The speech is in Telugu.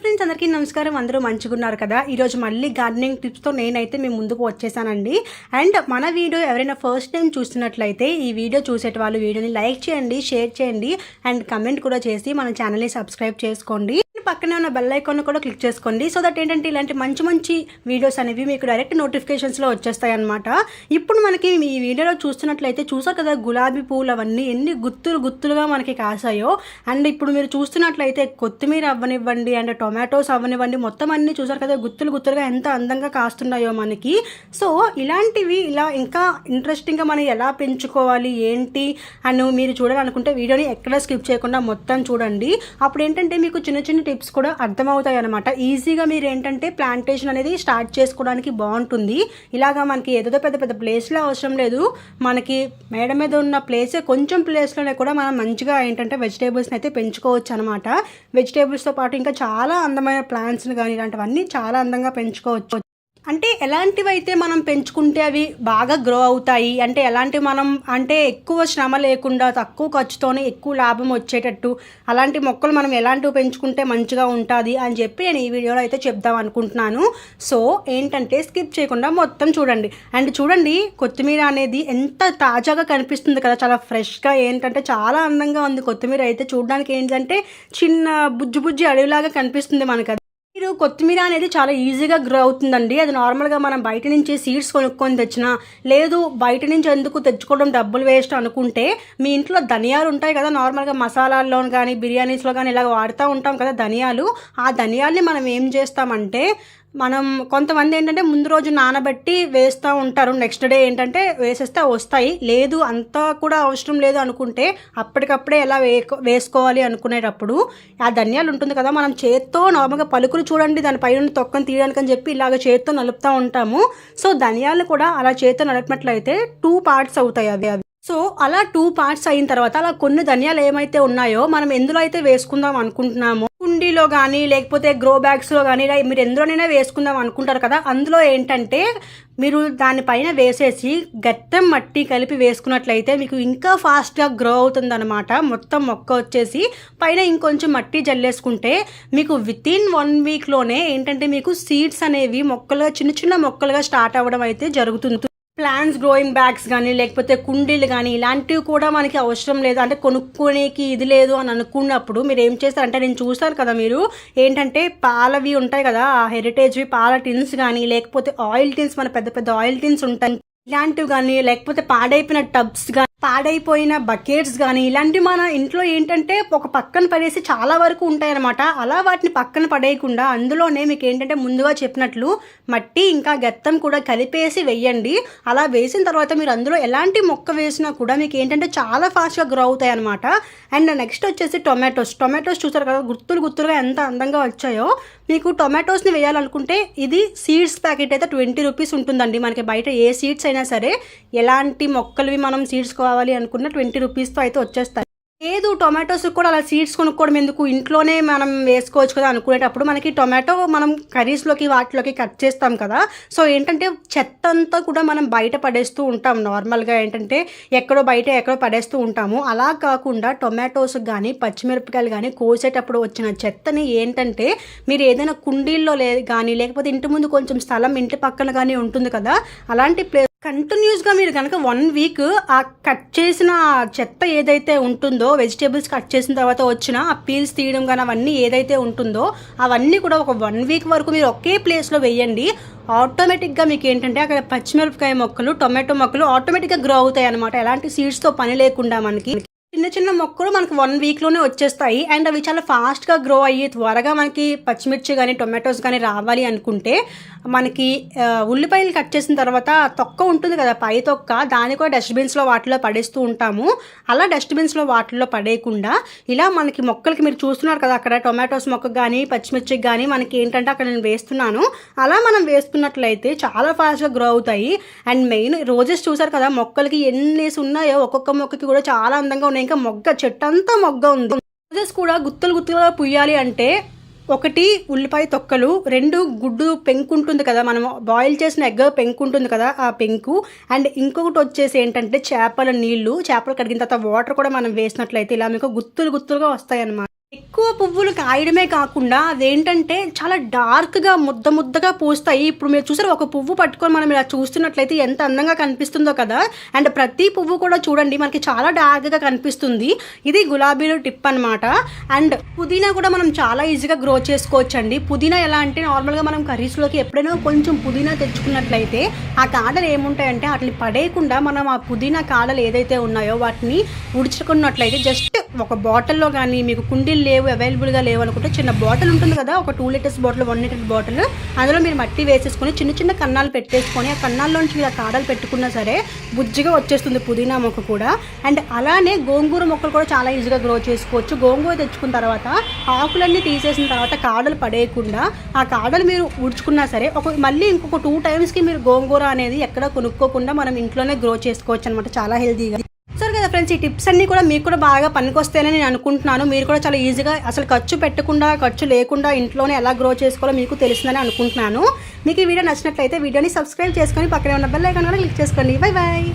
ఫ్రెండ్స్ అందరికీ నమస్కారం. అందరూ మంచిగున్నారు కదా? ఈరోజు మళ్ళీ గార్డెనింగ్ టిప్స్తో నేనైతే మీ ముందుకు వచ్చేసానండి. అండ్ మన వీడియో ఎవరైనా ఫస్ట్ టైం చూస్తున్నట్లయితే ఈ వీడియో చూసేట వాళ్ళు వీడియోని లైక్ చేయండి షేర్ చేయండి. అండ్ కమెంట్ కూడా చేసి మన ఛానల్ని సబ్స్క్రైబ్ చేసుకోండి. పక్కనే ఉన్న బెల్ ఐకాన్ కూడా క్లిక్ చేసుకోండి. సో దట్ ఏంటంటే ఇలాంటి మంచి మంచి వీడియోస్ అనేవి మీకు డైరెక్ట్ నోటిఫికేషన్స్లో వచ్చేస్తాయి అనమాట ఇప్పుడు మనకి ఈ వీడియోలో చూస్తున్నట్లయితే చూసారు కదా గులాబీ పూలు అవన్నీ ఎన్ని గుత్తులు గుత్తులుగా మనకి కాసాయో. అండ్ ఇప్పుడు మీరు చూస్తున్నట్లయితే కొత్తిమీర అవ్వనివ్వండి అండ్ టొమాటోస్ అవ్వనివ్వండి మొత్తం అన్ని చూసారు కదా గుత్తులు గుత్తులుగా ఎంత అందంగా కాస్తున్నాయో మనకి. సో ఇలాంటివి ఇలా ఇంకా ఇంట్రెస్టింగ్గా మనం ఎలా పెంచుకోవాలి ఏంటి అని మీరు చూడాలనుకుంటే వీడియోని ఎక్కడ స్కిప్ చేయకుండా మొత్తం చూడండి. అప్పుడు ఏంటంటే మీకు చిన్న చిన్న టిప్స్ కూడా అర్థమవుతాయి అనమాట ఈజీగా మీరు ఏంటంటే ప్లాంటేషన్ అనేది స్టార్ట్ చేసుకోవడానికి బాగుంటుంది. ఇలాగా మనకి ఏదో పెద్ద పెద్ద ప్లేస్లో అవసరం లేదు. మనకి మేడ మీద ఉన్న ప్లేసే కొంచెం ప్లేస్లోనే కూడా మనం మంచిగా ఏంటంటే వెజిటేబుల్స్ని అయితే పెంచుకోవచ్చు అనమాట వెజిటేబుల్స్తో పాటు ఇంకా చాలా అందమైన ప్లాంట్స్ని కానీ ఇలాంటివన్నీ చాలా అందంగా పెంచుకోవచ్చు. అంటే ఎలాంటివైతే మనం పెంచుకుంటే అవి బాగా గ్రో అవుతాయి? అంటే ఎలాంటి మనం అంటే ఎక్కువ శ్రమ లేకుండా తక్కువ ఖర్చుతోనే ఎక్కువ లాభం వచ్చేటట్టు అలాంటి మొక్కలు మనం ఎలాంటివి పెంచుకుంటే మంచిగా ఉంటుంది అని చెప్పి నేను ఈ వీడియోలో అయితే చెప్దాం అనుకుంటున్నాను. సో ఏంటంటే స్కిప్ చేయకుండా మొత్తం చూడండి. అండ్ చూడండి కొత్తిమీర అనేది ఎంత తాజాగా కనిపిస్తుంది కదా చాలా ఫ్రెష్గా ఏంటంటే చాలా అందంగా ఉంది. కొత్తిమీర అయితే చూడడానికి ఏంటంటే చిన్న బుజ్జి బుజ్జి అడవిలాగా కనిపిస్తుంది మనకు మీరు కొత్తిమీర అనేది చాలా ఈజీగా గ్రో అవుతుందండి. అది నార్మల్గా మనం బయట నుంచి సీడ్స్ కొనుక్కొని తెచ్చినా లేదు బయట నుంచి ఎందుకు తెచ్చుకోవడం డబ్బులు వేస్ట్ అనుకుంటే మీ ఇంట్లో ధనియాలు ఉంటాయి కదా నార్మల్గా మసాలాల్లో కానీ బిర్యానీస్లో కానీ ఇలా వాడుతూ ఉంటాం కదా ధనియాలు. ఆ ధనియాల్ని మనం ఏం చేస్తామంటే మనం కొంతమంది ఏంటంటే ముందు రోజు నానబెట్టి వేస్తూ ఉంటారు. నెక్స్ట్ డే ఏంటంటే వేసేస్తే వస్తాయి. లేదు అంతా కూడా అవసరం లేదు అనుకుంటే అప్పటికప్పుడే ఎలా వే వేసుకోవాలి అనుకునేటప్పుడు ఆ ధనియాలు ఉంటుంది కదా మనం చేత్తో నార్మల్గా పలుకులు చూడండి దాని పైన తొక్కను తీయడానికి అని చెప్పి ఇలాగ చేత్తో నలుపుతూ ఉంటాము. సో ధనియాలు కూడా అలా చేత్తో నలిపినట్లయితే టూ పార్ట్స్ అవుతాయి అవి అవి. సో అలా టూ పార్ట్స్ అయిన తర్వాత అలా కొన్ని ధనియాలు ఏమైతే ఉన్నాయో మనం ఎందులో అయితే వేసుకుందాం అనుకుంటున్నామో కుండీలో కానీ లేకపోతే గ్రో బ్యాగ్స్లో కానీ ఇలా మీరు ఎందులోనైనా వేసుకుందాం అనుకుంటారు కదా అందులో ఏంటంటే మీరు దానిపైన వేసేసి గట్టం మట్టి కలిపి వేసుకున్నట్లయితే మీకు ఇంకా ఫాస్ట్గా గ్రో అవుతుందన్నమాట. మొత్తం మొక్క వచ్చేసి పైన ఇంకొంచెం మట్టి జల్లేసుకుంటే మీకు వితిన్ వన్ వీక్లోనే ఏంటంటే మీకు సీడ్స్ అనేవి మొక్కలుగా చిన్న చిన్న మొక్కలుగా స్టార్ట్ అవ్వడం అయితే జరుగుతుంది. ప్లాంట్స్ గ్రోయింగ్ బ్యాగ్స్ కానీ లేకపోతే కుండీలు కానీ ఇలాంటివి కూడా మనకి అవసరం లేదు. అంటే కొనుక్కోనేకి ఇది లేదు అని అనుకున్నప్పుడు మీరు ఏం చేస్తారంటే నేను చూస్తాను కదా మీరు ఏంటంటే పాలవి ఉంటాయి కదా ఆ హెరిటేజ్వి పాల టిన్స్ కానీ లేకపోతే ఆయిల్ టిన్స్ మన పెద్ద పెద్ద ఆయిల్ టిన్స్ ఉంటాయి. ఇలాంటివి కానీ లేకపోతే పాడైపోయిన టబ్స్ కానీ పాడైపోయిన బకెట్స్ కానీ ఇలాంటివి మన ఇంట్లో ఏంటంటే ఒక పక్కన పడేసి చాలా వరకు ఉంటాయన్నమాట. అలా వాటిని పక్కన పడేయకుండా అందులోనే మీకు ఏంటంటే ముందుగా చెప్పినట్లు మట్టి ఇంకా గత్తం కూడా కలిపేసి వెయ్యండి అలా వేసిన తర్వాత మీరు అందులో ఎలాంటి మొక్క వేసినా కూడా మీకు ఏంటంటే చాలా ఫాస్ట్గా గ్రో అవుతాయి అనమాట అండ్ నెక్స్ట్ వచ్చేసి టొమాటోస్. టొమాటోస్ చూసారు కదా గుర్తులు గుర్తులుగా ఎంత అందంగా వచ్చాయో. మీకు టొమాటోస్ని వేయాలనుకుంటే ఇది సీడ్స్ ప్యాకెట్ అయితే ట్వంటీ రూపీస్ ఉంటుందండి. మనకి బయట ఏ సీడ్స్ అయినా సరే ఎలాంటి మొక్కలవి మనం సీడ్స్ కావాలి అనుకున్న ట్వంటీ రూపీస్తో అయితే వచ్చేస్తాయి. లేదు టొమాటోస్ కూడా అలా సీడ్స్ కొనుక్కోవడం ఎందుకు? ఇంట్లోనే మనం వేసుకోవచ్చు కదా అనుకునేటప్పుడు మనకి టొమాటో మనం కర్రీస్లోకి వాటిలోకి కట్ చేస్తాం కదా. సో ఏంటంటే చెత్త అంతా కూడా మనం బయట పడేస్తూ ఉంటాం. నార్మల్గా ఏంటంటే ఎక్కడో బయట ఎక్కడో పడేస్తూ ఉంటాము. అలా కాకుండా టొమాటోస్ కానీ పచ్చిమిరపకాయలు కానీ కోసేటప్పుడు వచ్చిన చెత్తని ఏంటంటే మీరు ఏదైనా కుండీల్లో లే కానీ లేకపోతే ఇంటి ముందు కొంచెం స్థలం ఇంటి పక్కన కానీ ఉంటుంది కదా అలాంటి ప్లేస్ కంటిన్యూస్గా మీరు కనుక వన్ వీక్ ఆ కట్ చేసిన చెత్త ఏదైతే ఉంటుందో వెజిటేబుల్స్ కట్ చేసిన తర్వాత వచ్చిన ఆ పీల్స్ తీయడం కానీ అవన్నీ ఏదైతే ఉంటుందో అవన్నీ కూడా ఒక వన్ వీక్ వరకు మీరు ఒకే ప్లేస్లో వేయండి. ఆటోమేటిక్గా మీకు ఏంటంటే అక్కడ పచ్చిమిరపకాయ మొక్కలు టొమాటో మొక్కలు ఆటోమేటిక్గా గ్రో అవుతాయి అనమాట ఎలాంటి సీడ్స్తో పని లేకుండా మనకి. చిన్న చిన్న మొక్కలు మనకు వన్ వీక్లోనే వచ్చేస్తాయి. అండ్ అవి చాలా ఫాస్ట్గా గ్రో అయ్యి త్వరగా మనకి పచ్చిమిర్చి కానీ టొమాటోస్ కానీ రావాలి అనుకుంటే మనకి ఉల్లిపాయలు కట్ చేసిన తర్వాత తొక్క ఉంటుంది కదా పై తొక్క దాన్ని కూడా డస్ట్బిన్స్లో వాటిలో పడేస్తూ ఉంటాము. అలా డస్ట్బిన్స్లో వాటిలో పడేయకుండా ఇలా మనకి మొక్కలకి మీరు చూస్తున్నారు కదా అక్కడ టొమాటోస్ మొక్క కానీ పచ్చిమిర్చికి కానీ మనకి ఏంటంటే అక్కడ నేను వేస్తున్నాను. అలా మనం వేసుకున్నట్లయితే చాలా ఫాస్ట్గా గ్రో అవుతాయి. అండ్ మెయిన్ రోజెస్ చూసారు కదా మొక్కలకి ఎన్ని ఉన్నాయో ఒక్కొక్క మొక్కకి కూడా చాలా అందంగా ఉన్నాయి. ఇంకా మొగ్గ చెట్టు అంతా మొగ్గ ఉంది. రోజెస్ కూడా గుత్తులు గుత్తులుగా పుయ్యాలి అంటే ఒకటి ఉల్లిపాయ తొక్కలు రెండు గుడ్డు పెంకు ఉంటుంది కదా మనం బాయిల్ చేసిన ఎగ్ పెంకు ఉంటుంది కదా ఆ పెంకు. అండ్ ఇంకొకటి వచ్చేసి ఏంటంటే చేపల నీళ్ళు చేపలు కడిగిన తర్వాత వాటర్ కూడా మనం వేసినట్లయితే ఇలా మీకు గుత్తులు గుత్తులుగా వస్తాయి అన్నమాట ఎక్కువ పువ్వులు కాయడమే కాకుండా అదేంటంటే చాలా డార్క్గా ముద్ద ముద్దగా పూస్తాయి. ఇప్పుడు మీరు చూసారు ఒక పువ్వు పట్టుకొని మనం ఇలా చూస్తున్నట్లయితే ఎంత అందంగా కనిపిస్తుందో కదా. అండ్ ప్రతి పువ్వు కూడా చూడండి మనకి చాలా డార్క్గా కనిపిస్తుంది. ఇది గులాబీలు టిప్ అనమాట అండ్ పుదీనా కూడా మనం చాలా ఈజీగా గ్రో చేసుకోవచ్చు అండి పుదీనా ఎలా అంటే నార్మల్గా మనం కర్రీస్లోకి ఎప్పుడైనా కొంచెం పుదీనా తెచ్చుకున్నట్లయితే ఆ కాడలు ఏముంటాయంటే వాటిని పడేయకుండా మనం ఆ పుదీనా కాడలు ఏదైతే ఉన్నాయో వాటిని ఉడుచుకున్నట్లయితే జస్ట్ ఒక బాటిల్లో కానీ మీకు కుండీలు లేవు అవైలబుల్గా లేవు అనుకుంటే చిన్న బాటిల్ ఉంటుంది కదా ఒక two litres bottle one litre bottle అందులో మీరు మట్టి వేసేసుకొని చిన్న చిన్న కన్నాలు పెట్టేసుకొని ఆ కన్నాల్లోంచి మీరు ఆ కాడలు పెట్టుకున్నా సరే బుజ్జిగా వచ్చేస్తుంది పుదీనా మొక్క కూడా. అండ్ అలానే గోంగూర మొక్కలు కూడా చాలా ఈజీగా గ్రో చేసుకోవచ్చు. గోంగూర తెచ్చుకున్న తర్వాత ఆకులన్నీ తీసేసిన తర్వాత కాడలు పడేయకుండా ఆ కాడలు మీరు ఉడుచుకున్నా సరే ఒక మళ్ళీ ఇంకొక టూ టైమ్స్కి మీరు గోంగూర అనేది ఎక్కడ కొనుక్కోకుండా మనం ఇంట్లోనే గ్రో చేసుకోవచ్చు అనమాట చాలా హెల్తీగా సరే కదా ఫ్రెండ్స్ ఈ టిప్స్ అన్నీ కూడా మీకు కూడా బాగా పనికొస్తాయని నేను అనుకుంటున్నాను. మీరు కూడా చాలా ఈజీగా అసలు ఖర్చు పెట్టకుండా ఖర్చు లేకుండా ఇంట్లోనే ఎలా గ్రో చేసుకోవాలో మీకు తెలిసిందని అనుకుంటున్నాను. మీకు ఈ వీడియో నచ్చినట్లయితే వీడియోని సబ్స్క్రైబ్ చేసుకొని పక్కనే ఉన్న బెల్ ఐకాన్ కూడా క్లిక్ చేసుకోండి. Bye bye